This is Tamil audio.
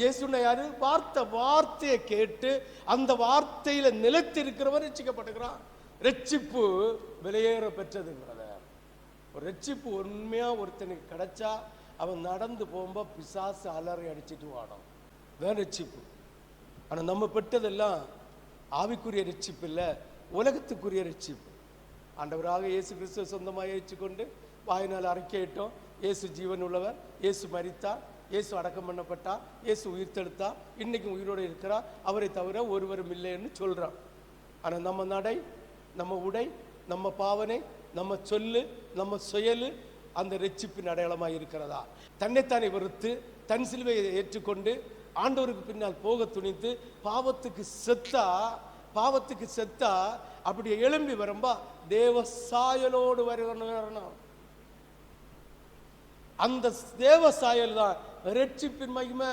இயேசுன்னா யாரு? வார்த்தை வார்த்தையை கேட்டு அந்த வார்த்தையில நிலைத்திருக்கிறவன் ரட்சிக்கப்படுகிறான் ரட்சிப்பு விலையேற பெற்றது பிரதர் ஒரு ரட்சிப்பு உண்மையா ஒருத்தனுக்கு கிடைச்சா அவன் நடந்து போகும்போது பிசாசு அலறி அடிச்சிட்டு வாடும் வேற ரட்சிப்பு. ஆனா நம்ம பெற்றதெல்லாம் ஆவிக்குரிய ரட்சிப்பு இல்லை உலகத்துக்குரிய ரட்சிப்பு. ஆண்டவராக இயேசு கிறிஸ்துவ சொந்தமாக ஏற்றுக்கொண்டு வாயினால் அறிக்கையிட்டோம் இயேசு ஜீவன் உள்ளவர். இயேசு மறித்தார் இயேசு அடக்கம் பண்ணப்பட்டா இயேசு உயிர்த்தெடுத்தா இன்றைக்கும் உயிரோடு இருக்கிறா அவரை தவிர ஒருவரும் இல்லைன்னு சொல்கிறான் ஆனால் நம்ம நடை நம்ம உடை நம்ம பாவனை நம்ம சொல்லு நம்ம செயல் அந்த ரட்சிப்பின் அடையாளமாக இருக்கிறதா? தன்னைத்தானே வெறுத்து தன் சிலுவையை ஏற்றுக்கொண்டு ஆண்டவருக்கு பின்னால் போக துணிந்து பாவத்துக்கு செத்தா பாவத்துக்கு செத்தா அப்படி எழும்பி வரும்பா தேவ சாயலோடு வருகணும் அந்த தேவ சாயல் தான் ரட்சிப்பின் மகிமை.